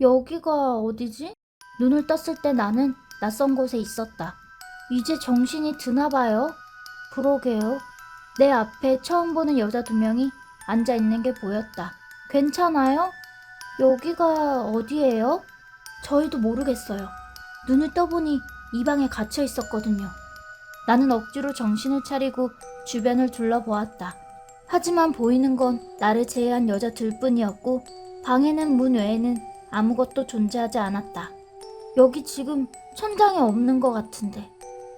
여기가 어디지? 눈을 떴을 때 나는 낯선 곳에 있었다. 이제 정신이 드나 봐요. 그러게요. 내 앞에 처음 보는 여자 두 명이 앉아 있는 게 보였다. 괜찮아요? 여기가 어디예요? 저희도 모르겠어요. 눈을 떠보니 이 방에 갇혀 있었거든요. 나는 억지로 정신을 차리고 주변을 둘러보았다. 하지만 보이는 건 나를 제외한 여자 둘뿐이었고 방에는 문 외에는 아무것도 존재하지 않았다. 여기 지금 천장이 없는 것 같은데.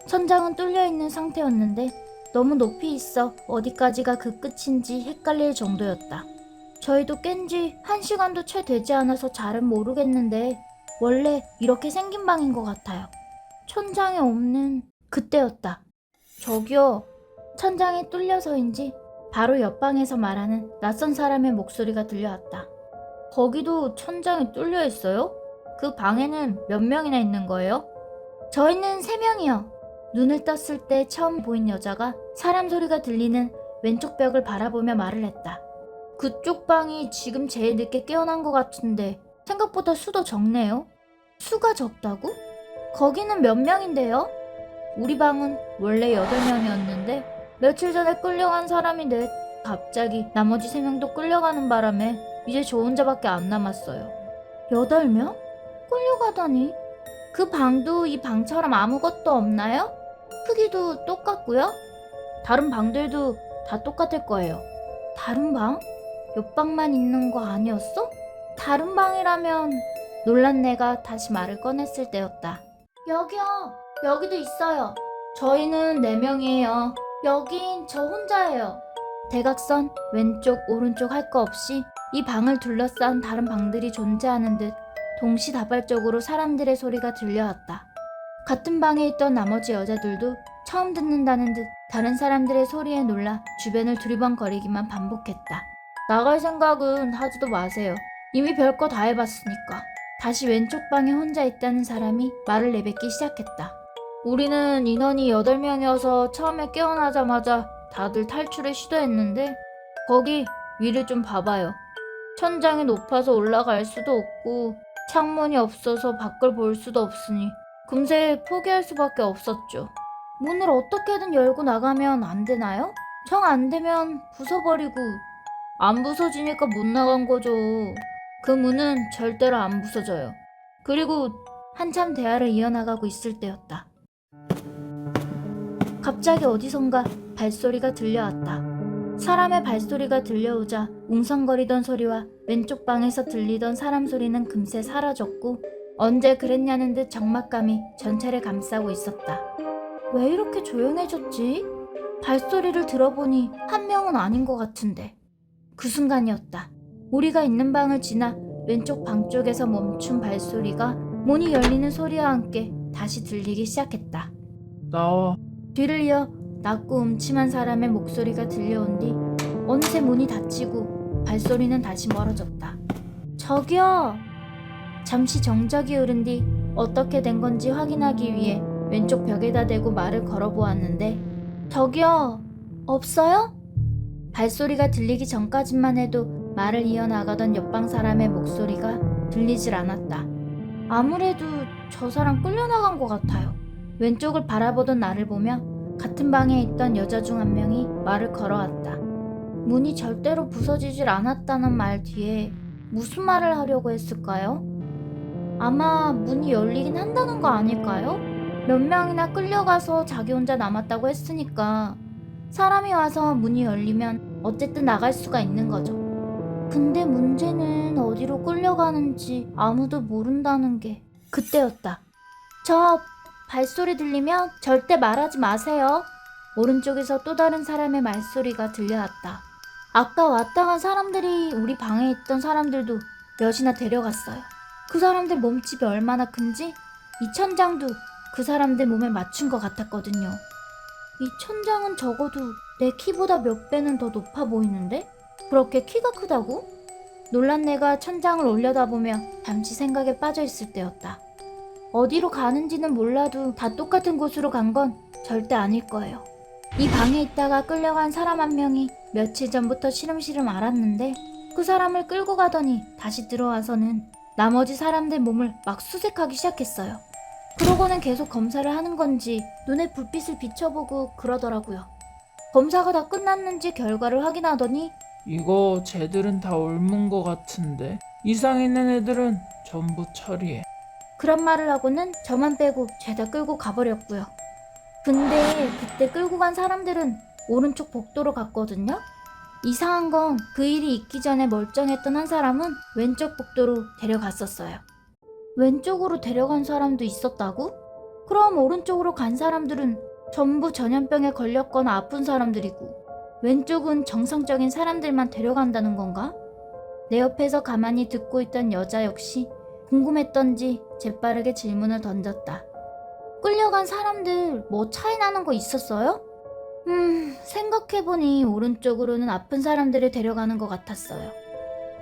천장은 뚫려 있는 상태였는데 너무 높이 있어 어디까지가 그 끝인지 헷갈릴 정도였다. 저희도 깬 지 한 시간도 채 되지 않아서 잘은 모르겠는데 원래 이렇게 생긴 방인 것 같아요. 천장에 없는 그때였다. 저기요. 천장이 뚫려서인지 바로 옆방에서 말하는 낯선 사람의 목소리가 들려왔다. 거기도 천장이 뚫려 있어요? 그 방에는 몇 명이나 있는 거예요? 저희는 세 명이요. 눈을 떴을 때 처음 보인 여자가 사람 소리가 들리는 왼쪽 벽을 바라보며 말을 했다. 그쪽 방이 지금 제일 늦게 깨어난 것 같은데 생각보다 수도 적네요. 수가 적다고? 거기는 몇 명인데요? 우리 방은 원래 8명이었는데 며칠 전에 끌려간 사람이 넷 갑자기 나머지 3명도 끌려가는 바람에 이제 저 혼자밖에 안 남았어요. 8명? 끌려가다니? 그 방도 이 방처럼 아무것도 없나요? 크기도 똑같고요? 다른 방들도 다 똑같을 거예요. 다른 방? 옆방만 있는 거 아니었어? 다른 방이라면 놀란 내가 다시 말을 꺼냈을 때였다. 여기요. 여기도 있어요. 저희는 네명이에요 여긴 저 혼자예요. 대각선 왼쪽 오른쪽 할 거 없이 이 방을 둘러싼 다른 방들이 존재하는 듯 동시다발적으로 사람들의 소리가 들려왔다. 같은 방에 있던 나머지 여자들도 처음 듣는다는 듯 다른 사람들의 소리에 놀라 주변을 두리번거리기만 반복했다. 나갈 생각은 하지도 마세요. 이미 별거 다 해봤으니까. 다시 왼쪽 방에 혼자 있다는 사람이 말을 내뱉기 시작했다. 우리는 인원이 8명이어서 처음에 깨어나자마자 다들 탈출을 시도했는데 거기 위를 좀 봐봐요. 천장이 높아서 올라갈 수도 없고 창문이 없어서 밖을 볼 수도 없으니 금세 포기할 수밖에 없었죠. 문을 어떻게든 열고 나가면 안 되나요? 정 안 되면 부숴버리고 안 부서지니까 못 나간 거죠. 그 문은 절대로 안 부서져요. 그리고 한참 대화를 이어나가고 있을 때였다. 갑자기 어디선가 발소리가 들려왔다. 사람의 발소리가 들려오자 웅성거리던 소리와 왼쪽 방에서 들리던 사람 소리는 금세 사라졌고 언제 그랬냐는 듯 적막감이 전체를 감싸고 있었다. 왜 이렇게 조용해졌지? 발소리를 들어보니 한 명은 아닌 것 같은데. 그 순간이었다. 우리가 있는 방을 지나 왼쪽 방 쪽에서 멈춘 발소리가 문이 열리는 소리와 함께 다시 들리기 시작했다. 나와. 뒤를 이어 낮고 음침한 사람의 목소리가 들려온 뒤 어느새 문이 닫히고 발소리는 다시 멀어졌다. 저기요! 잠시 정적이 흐른 뒤 어떻게 된 건지 확인하기 위해 왼쪽 벽에다 대고 말을 걸어보았는데 저기요! 없어요? 발소리가 들리기 전까지만 해도 말을 이어나가던 옆방 사람의 목소리가 들리질 않았다. 아무래도 저 사람 끌려나간 것 같아요. 왼쪽을 바라보던 나를 보며 같은 방에 있던 여자 중 한 명이 말을 걸어왔다. 문이 절대로 부서지질 않았다는 말 뒤에 무슨 말을 하려고 했을까요? 아마 문이 열리긴 한다는 거 아닐까요? 몇 명이나 끌려가서 자기 혼자 남았다고 했으니까 사람이 와서 문이 열리면 어쨌든 나갈 수가 있는 거죠. 근데 문제는 어디로 끌려가는지 아무도 모른다는 게 그때였다. 저 발소리 들리면 절대 말하지 마세요. 오른쪽에서 또 다른 사람의 말소리가 들려왔다. 아까 왔다 간 사람들이 우리 방에 있던 사람들도 몇이나 데려갔어요. 그 사람들 몸집이 얼마나 큰지 이 천장도 그 사람들 몸에 맞춘 것 같았거든요. 이 천장은 적어도 내 키보다 몇 배는 더 높아 보이는데? 그렇게 키가 크다고? 놀란 내가 천장을 올려다보며 잠시 생각에 빠져 있을 때였다. 어디로 가는지는 몰라도 다 똑같은 곳으로 간 건 절대 아닐 거예요. 이 방에 있다가 끌려간 사람 한 명이 며칠 전부터 시름시름 알았는데 그 사람을 끌고 가더니 다시 들어와서는 나머지 사람들 몸을 막 수색하기 시작했어요. 그러고는 계속 검사를 하는 건지 눈에 불빛을 비춰보고 그러더라고요. 검사가 다 끝났는지 결과를 확인하더니 이거 쟤들은 다 옮은 거 같은데 이상 있는 애들은 전부 처리해. 그런 말을 하고는 저만 빼고 죄다 끌고 가버렸고요. 근데 그때 끌고 간 사람들은 오른쪽 복도로 갔거든요. 이상한 건 그 일이 있기 전에 멀쩡했던 한 사람은 왼쪽 복도로 데려갔었어요. 왼쪽으로 데려간 사람도 있었다고? 그럼 오른쪽으로 간 사람들은 전부 전염병에 걸렸거나 아픈 사람들이고 왼쪽은 정상적인 사람들만 데려간다는 건가? 내 옆에서 가만히 듣고 있던 여자 역시 궁금했던지 재빠르게 질문을 던졌다. 끌려간 사람들 뭐 차이 나는 거 있었어요? 음, 생각해보니 오른쪽으로는 아픈 사람들을 데려가는 것 같았어요.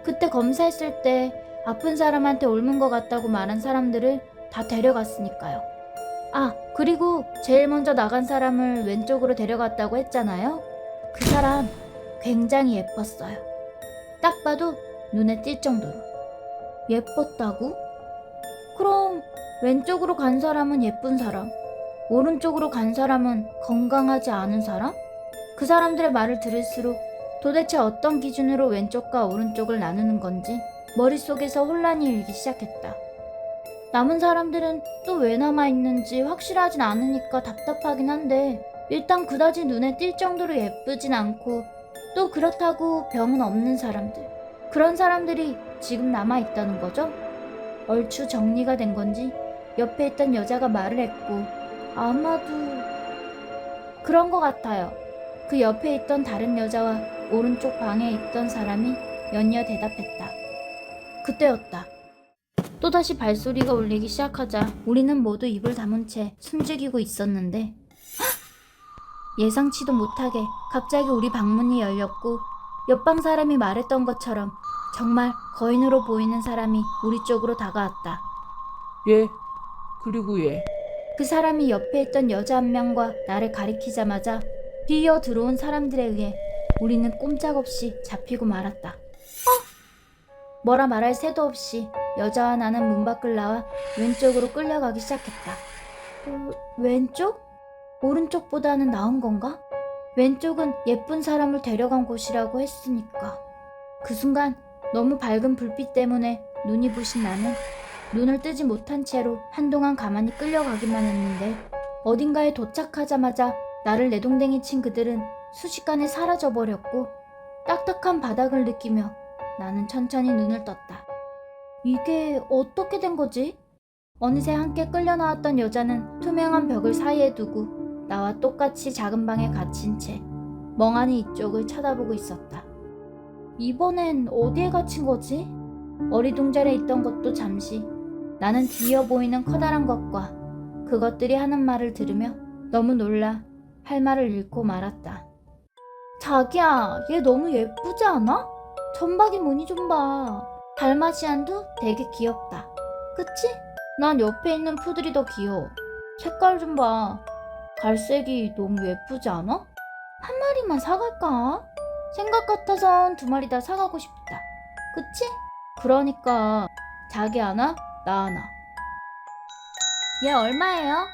그때 검사했을 때 아픈 사람한테 옮은 것 같다고 말한 사람들을 다 데려갔으니까요. 아, 그리고 제일 먼저 나간 사람을 왼쪽으로 데려갔다고 했잖아요. 그 사람 굉장히 예뻤어요. 딱 봐도 눈에 띌 정도로. 예뻤다고? 그럼 왼쪽으로 간 사람은 예쁜 사람, 오른쪽으로 간 사람은 건강하지 않은 사람? 그 사람들의 말을 들을수록 도대체 어떤 기준으로 왼쪽과 오른쪽을 나누는 건지 머릿속에서 혼란이 일기 시작했다. 남은 사람들은 또 왜 남아있는지 확실하진 않으니까 답답하긴 한데 일단 그다지 눈에 띌 정도로 예쁘진 않고 또 그렇다고 병은 없는 사람들 그런 사람들이 지금 남아있다는 거죠? 얼추 정리가 된 건지 옆에 있던 여자가 말을 했고 아마도 그런 것 같아요. 그 옆에 있던 다른 여자와 오른쪽 방에 있던 사람이 연이어 대답했다. 그때였다. 또다시 발소리가 울리기 시작하자 우리는 모두 입을 다문 채 숨죽이고 있었는데 헉! 예상치도 못하게 갑자기 우리 방문이 열렸고 옆방 사람이 말했던 것처럼 정말 거인으로 보이는 사람이 우리 쪽으로 다가왔다. 얘 그리고 얘그 사람이 옆에 있던 여자 한 명과 나를 가리키자마자 뛰어 들어온 사람들에 의해 우리는 꼼짝없이 잡히고 말았다. 어? 뭐라 말할 새도 없이 여자와 나는 문 밖을 나와 왼쪽으로 끌려가기 시작했다. 어, 왼쪽? 오른쪽보다는 나은 건가? 왼쪽은 예쁜 사람을 데려간 곳이라고 했으니까. 그 순간 너무 밝은 불빛 때문에 눈이 부신 나는 눈을 뜨지 못한 채로 한동안 가만히 끌려가기만 했는데 어딘가에 도착하자마자 나를 내동댕이 친 그들은 순식간에 사라져 버렸고 딱딱한 바닥을 느끼며 나는 천천히 눈을 떴다. 이게 어떻게 된 거지? 어느새 함께 끌려 나왔던 여자는 투명한 벽을 사이에 두고 나와 똑같이 작은 방에 갇힌 채 멍하니 이쪽을 쳐다보고 있었다. 이번엔 어디에 갇힌 거지? 어리둥절해 있던 것도 잠시 나는 뒤어 보이는 커다란 것과 그것들이 하는 말을 들으며 너무 놀라 할 말을 잃고 말았다. 자기야, 얘 너무 예쁘지 않아? 점박이 무늬 좀 봐. 달마시안도 되게 귀엽다. 그치? 난 옆에 있는 푸들이 더 귀여워. 색깔 좀 봐. 갈색이 너무 예쁘지 않아? 한 마리만 사갈까? 생각 같아선 두 마리 다 사가고 싶다. 그치? 그러니까 자기 하나, 나 하나. 얘 얼마예요?